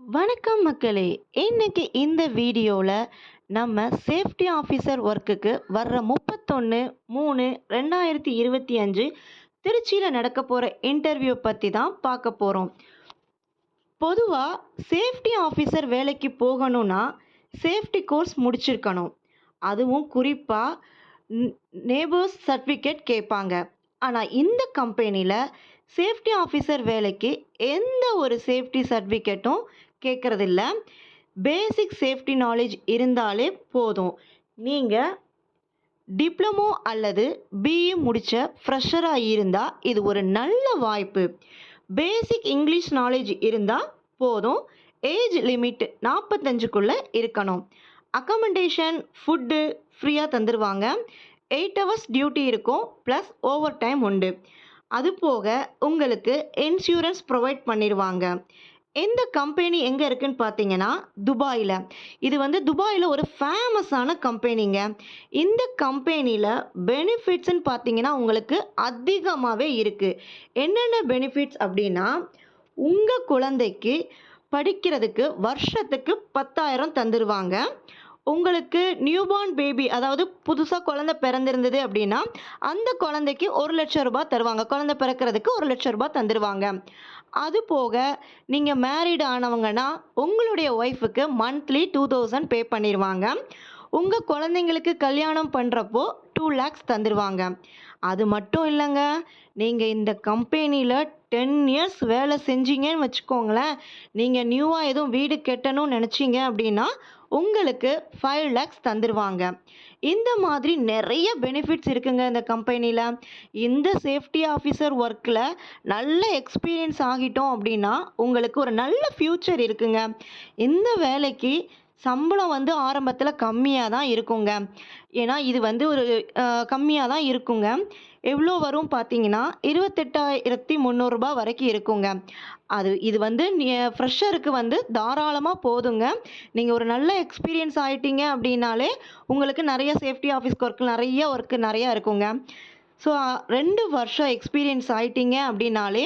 வணக்கம் மக்களே. இன்னைக்கு இந்த வீடியோவில் நம்ம சேஃப்டி ஆஃபீஸர் ஒர்க்குக்கு வர்ற முப்பத்தொன்று மூணு ரெண்டாயிரத்தி இருபத்தி அஞ்சு திருச்சியில் நடக்க போகிற இன்டர்வியூ பற்றி தான் பார்க்க போகிறோம் பொதுவாக சேஃப்டி ஆஃபீஸர் வேலைக்கு போகணும்னா சேஃப்டி கோர்ஸ் முடிச்சிருக்கணும். அதுவும் குறிப்பாக நேபர்ஸ் சர்டிஃபிகேட் கேட்பாங்க. ஆனால் இந்த கம்பெனியில் சேஃப்டி ஆஃபீஸர் வேலைக்கு எந்த ஒரு சேஃப்டி சர்டிஃபிகேட்டும் கேட்குறதில்ல பேசிக் சேஃப்டி நாலேஜ் இருந்தாலே போதும். நீங்கள் டிப்ளமோ அல்லது பிஇ முடித்த ஃப்ரெஷராக இருந்தால் இது ஒரு நல்ல வாய்ப்பு. பேசிக் இங்கிலீஷ் நாலேஜ் இருந்தால் போதும். ஏஜ் லிமிட் நாற்பத்தஞ்சுக்குள்ளே இருக்கணும். அக்கமண்டேஷன் ஃபுட்டு ஃப்ரீயாக தந்துடுவாங்க எயிட் ஹவர்ஸ் டியூட்டி இருக்கும் ப்ளஸ் ஓவர் டைம் உண்டு. அது போக உங்களுக்கு இன்சூரன்ஸ் ப்ரொவைட் பண்ணிடுவாங்க எந்த கம்பெனி எங்கே இருக்குன்னு பார்த்தீங்கன்னா துபாயில். இது வந்து துபாயில் ஒரு ஃபேமஸான கம்பெனிங்க இந்த கம்பெனியில் பெனிஃபிட்ஸ்ன்னு பார்த்தீங்கன்னா உங்களுக்கு அதிகமாகவே இருக்குது என்னென்ன பெனிஃபிட்ஸ் அப்படின்னா உங்கள் குழந்தைக்கு படிக்கிறதுக்கு வருஷத்துக்கு பத்தாயிரம் தந்துடுவாங்க உங்களுக்கு நியூபார்ன் பேபி அதாவது புதுசாக குழந்தை பிறந்திருந்தது அப்படின்னா அந்த குழந்தைக்கு ஒரு லட்சம் ரூபாய் தருவாங்க. குழந்தை பிறக்கிறதுக்கு ஒரு லட்சம் ரூபாய் தந்துடுவாங்க அது போக நீங்கள் மேரீடு ஆனவங்கன்னா உங்களுடைய ஒய்ஃபுக்கு மந்த்லி டூ தௌசண்ட் பே பண்ணிடுவாங்க உங்கள் குழந்தைங்களுக்கு கல்யாணம் பண்ணுறப்போ டூ லேக்ஸ் தந்துடுவாங்க அது மட்டும் இல்லைங்க நீங்கள் இந்த கம்பெனியில் டென் இயர்ஸ் வேலை செஞ்சீங்கன்னு வச்சுக்கோங்களேன் நீங்கள் நியூவாக எதுவும் வீடு கட்டணும்னு நினச்சிங்க அப்படின்னா உங்களுக்கு ஃபைவ் லேக்ஸ் தந்துடுவாங்க இந்த மாதிரி நிறைய பெனிஃபிட்ஸ் இருக்குங்க இந்த கம்பெனியில் இந்த சேஃப்டி ஆஃபீஸர் ஒர்க்கில் நல்ல எக்ஸ்பீரியன்ஸ் ஆகிட்டோம் அப்படின்னா உங்களுக்கு ஒரு நல்ல ஃப்யூச்சர் இருக்குங்க. இந்த வேலைக்கு சம்பளம் வந்து ஆரம்பத்தில் கம்மியாக தான் இருக்குங்க. ஏன்னா இது வந்து ஒரு கம்மியாக தான் இருக்குங்க. எவ்வளோ வரும் பார்த்தீங்கன்னா இருபத்தெட்டாயிரத்தி முந்நூறுரூபா வரைக்கும் இருக்குங்க. அது இது வந்து ஃப்ரெஷருக்கு வந்து தாராளமாக போதுங்க. நீங்கள் ஒரு நல்ல எக்ஸ்பீரியன்ஸ் ஆகிட்டீங்க அப்படின்னாலே உங்களுக்கு நிறைய சேஃப்டி ஆஃபீஸ் ஒர்க் நிறைய ஒர்க்கு நிறையா இருக்குங்க. ஸோ ரெண்டு வருஷம் எக்ஸ்பீரியன்ஸ் ஆயிட்டீங்க அப்படின்னாலே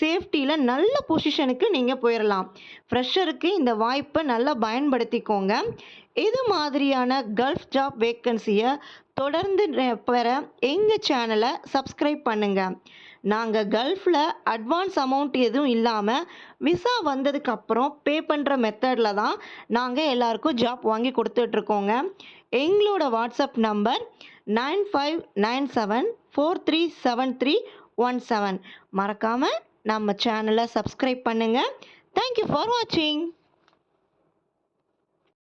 சேஃப்டியில் நல்ல பொசிஷனுக்கு நீங்கள் போயிடலாம் ஃப்ரெஷருக்கு இந்த வாய்ப்பை நல்லா பயன்படுத்திக்கோங்க. இது மாதிரியான கல்ஃப் ஜாப் வேக்கன்சியை தொடர்ந்து பெற எங்கள் சேனலை சப்ஸ்கிரைப் பண்ணுங்கள் நாங்கள் கல்ஃபில் அட்வான்ஸ் அமௌண்ட் எதுவும் இல்லாமல் விசா வந்ததுக்கப்புறம் பே பண்ணுற மெத்தடில் தான் நாங்கள் எல்லாருக்கும் ஜாப் வாங்கி கொடுத்துட்ருக்கோங்க எங்களோட WhatsApp number nine five nine seven four three seven three one seven மறக்காமல் நம்ம சேனலை சப்ஸ்கிரைப் பண்ணுங்கள் தேங்க்யூ ஃபார் வாட்சிங்